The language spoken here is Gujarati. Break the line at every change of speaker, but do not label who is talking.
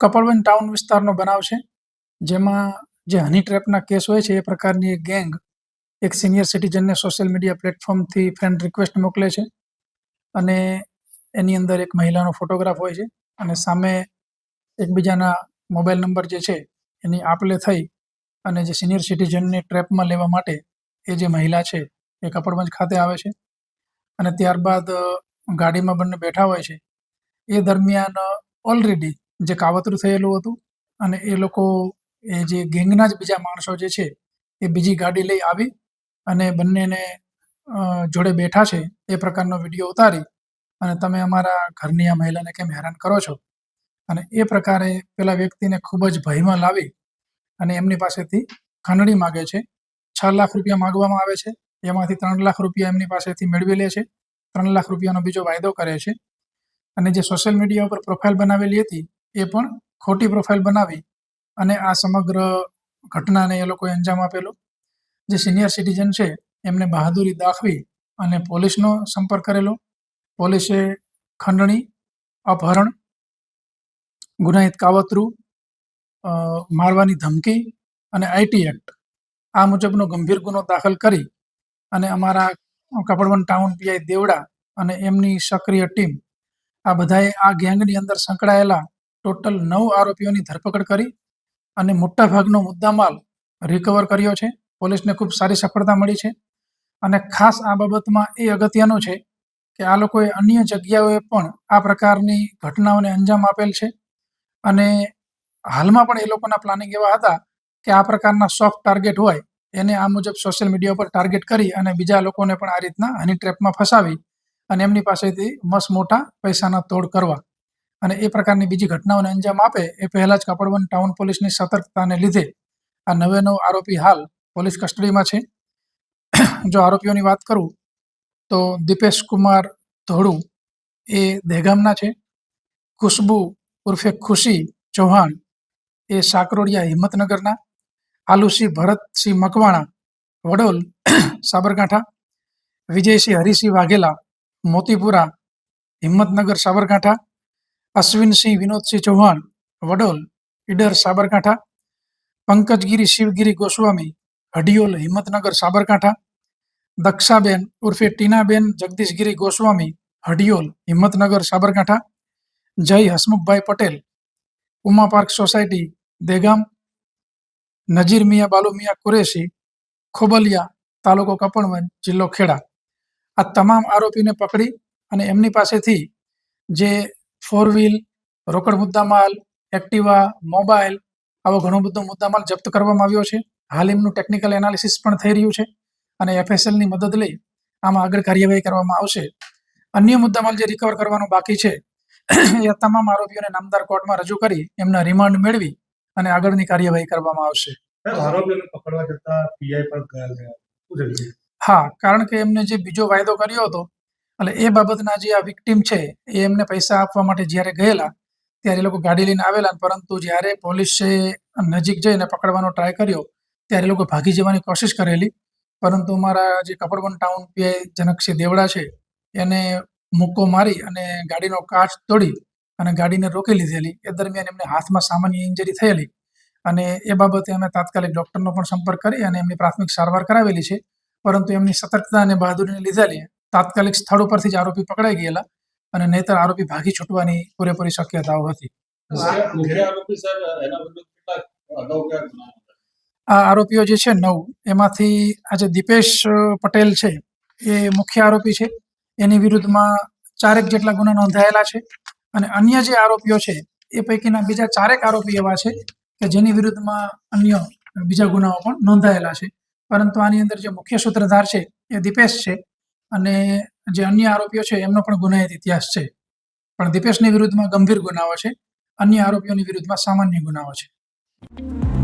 કપડવન ટાઉન વિસ્તારનો બનાવ છે, જેમાં જે હની ટ્રેપના કેસ હોય છે, એ પ્રકારની એક ગેંગ એક સિનિયર સિટીઝનને સોશિયલ મીડિયા પ્લેટફોર્મથી ફ્રેન્ડ રિક્વેસ્ટ મોકલે છે અને એની અંદર એક મહિલાનો ફોટોગ્રાફ હોય છે અને સામે એકબીજાના મોબાઈલ નંબર જે છે, એની આપલે થઈ અને જે સિનિયર સિટીઝનને ટ્રેપમાં લેવા માટે એ જે મહિલા છે, એ કપડવંજ ખાતે આવે છે અને ત્યારબાદ ગાડીમાં બંને બેઠા હોય છે. એ દરમિયાન ઓલરેડી જે કાવતરું થયેલું હતું અને એ લોકો, એ જે ગેંગના જ બીજા માણસો જે છે, એ બીજી ગાડી લઈ આવી અને બંનેને જોડે બેઠા છે. એ પ્રકારનો વીડિયો ઉતારી અને તમે અમારા ઘરની આ મહિલાને કેમ હેરાન કરો છો? અને એ પ્રકારે પેલા વ્યક્તિને ખૂબ જ ભયમાં લાવી અને એમની પાસેથી ખંડણી માગે છે. છ લાખ રૂપિયા માગવામાં આવે છે. એમાંથી ત્રણ લાખ રૂપિયા એમની પાસેથી મેળવી લે છે. ત્રણ લાખ રૂપિયાનો બીજો વાયદો કરે છે. અને જે સોશિયલ મીડિયા ઉપર પ્રોફાઇલ બનાવેલી હતી એ પણ ખોટી પ્રોફાઇલ બનાવી અને આ સમગ્ર ઘટનાને એ લોકોએ અંજામ આપેલો. જે સિનિયર સિટીઝન છે, એમને બહાદુરી દાખવી અને પોલીસનો સંપર્ક કરેલો. પોલીસે ખંડણી, અપહરણ, ગુનાહિત કાવતરું મારવાની ધમકી અને આઈટી એક્ટ આ મુજબનો ગંભીર ગુનો દાખલ કરી અને અમારા કપડવન ટાઉન પીઆઈ દેવડા અને એમની સક્રિય ટીમ આ બધાએ આ ગેંગની અંદર સંકળાયેલા ટોટલ નવ આરોપીઓની ધરપકડ કરી અને મોટાભાગનો મુદ્દામાલ રિકવર કર્યો છે. પોલીસને ખૂબ સારી સફળતા મળી છે. અને ખાસ આ બાબતમાં એ અગત્યનું છે કે આ લોકોએ અન્ય જગ્યાઓએ પણ આ પ્રકારની ઘટનાઓને અંજામ આપેલ છે. અને હાલમાં પણ એ લોકોના પ્લાનિંગ એવા હતા કે આ પ્રકારના સોફ્ટ ટાર્ગેટ હોય એને આ મુજબ સોશિયલ મીડિયા પર ટાર્ગેટ કરી અને બીજા લોકોને પણ આ રીતના હની ટ્રેપમાં ફસાવી અને એમની પાસેથી મસ્ત મોટા પૈસાના તોડ કરવા. અને એ પ્રકારની બીજી ઘટનાઓને અંજામ આપે એ પહેલા જ કપડવન ટાઉન પોલીસની સતર્કતાને લીધે આ નવે નવ આરોપી હાલ પોલીસ કસ્ટડીમાં છે. જો આરોપીઓની વાત કરું તો દીપેશ કુમાર ધોળુ એ દહેગામના છે. ખુશ્બુ ઉર્ફે ખુશી ચૌહાણ એ સાકરોડિયા હિંમતનગરના. આલુસિંહ ભરતસિંહ મકવાણા વડોલ સાબરકાંઠા. વિજયસિંહ હરિસિંહ વાઘેલા મોતીપુરા હિંમતનગર સાબરકાંઠા. અશ્વિનસિંહ વિનોદસિંહ ચૌહાણ, વડોલ, ઈડર સાબરકાંઠા પંકજગીરી શિવગીરી ગોસ્વામી, હડિયોલ, હિંમતનગર સાબરકાંઠા, દક્ષાબેન ઉર્ફે ટીનાબેન જગદીશગીરી ગોસ્વામી, હડિયોલ, હિંમતનગર સાબરકાંઠા, જય હસમુખભાઈ પટેલ, ઉમા પાર્ક સોસાયટી, દેગામ, નજીર મિયા બાલુ કુરેશી, ખોબલિયા તાલુકો કપણવન જિલ્લો ખેડા. આ તમામ આરોપીને પકડી અને એમની પાસેથી જે ફોર વ્હીલ રોકડ મુદ્દામાલ એક્ટિવા મોબાઈલ આવો ઘણો બધો મુદ્દામાલ જપ્ત કરવામાં આવ્યો છે. હાલ એમનું ટેકનિકલ એનાલિસિસ પણ થઈ રહ્યું છે અને એફએસએલની મદદ લઈ આમાં આગળ કાર્યવાહી કરવામાં આવશે. અન્ય મુદ્દામાલ જે રિકવર કરવાનો બાકી છે એ તમામ આરોપીઓને નામદાર કોર્ટમાં રજૂ કરી એમના રિમાન્ડ મેળવી અને આગળની કાર્યવાહી કરવામાં આવશે.
આરોપીઓને પકડવા જતા પીઆઈ પણ?
હા કારણ કે એમને જે બીજો વાયદો કર્યો હતો એટલે એ બાબતના જે આ વિક્ટીમ છે, એ એમને પૈસા આપવા માટે જ્યારે ગયેલા, ત્યારે એ લોકો ગાડી લઈને આવેલા પરંતુ જ્યારે પોલીસે નજીક જઈને પકડવાનો ટ્રાય કર્યો, ત્યારે એ લોકો ભાગી જવાની કોશિશ કરેલી. પરંતુ મારા જે કપડવન ટાઉન પીઆઈ જનકસિંહ દેવડા છે, એને મુક્કો મારી અને ગાડીનો કાચ તોડી અને ગાડીને રોકી લીધેલી. એ દરમિયાન એમને હાથમાં સામાન્ય ઇન્જરી થયેલી અને એ બાબતે અમે તાત્કાલિક ડૉક્ટરનો પણ સંપર્ક કરી અને એમની પ્રાથમિક સારવાર કરાવેલી છે. પરંતુ એમની સતર્કતા અને બહાદુરીને લીધેલી તાત્કાલિક સ્થળ ઉપરથી જ આરોપી પકડાઈ ગયેલા અને નહીતર આરોપી ભાગી છૂટવાની પૂરેપૂરી શક્યતાઓ હતી.
આ
આરોપીઓ જે છે નવ એમાંથી આજે દીપેશ પટેલ છે એ મુખ્ય આરોપી છે. એની વિરુદ્ધમાં ચારેક જેટલા ગુના નોંધાયેલા છે અને અન્ય જે આરોપીઓ છે એ પૈકીના બીજા ચારેક આરોપી એવા છે કે જેની વિરુદ્ધમાં અન્ય બીજા ગુનાઓ પણ નોંધાયેલા છે. પરંતુ આની અંદર જે મુખ્ય સૂત્રધાર છે એ દીપેશ છે. અને જે અન્ય આરોપીઓ છે, એમનો પણ ગુનાહિત ઇતિહાસ છે. પણ દીપેશની વિરુદ્ધમાં ગંભીર ગુનાઓ છે. અન્ય આરોપીઓની વિરુદ્ધમાં સામાન્ય ગુનાઓ છે.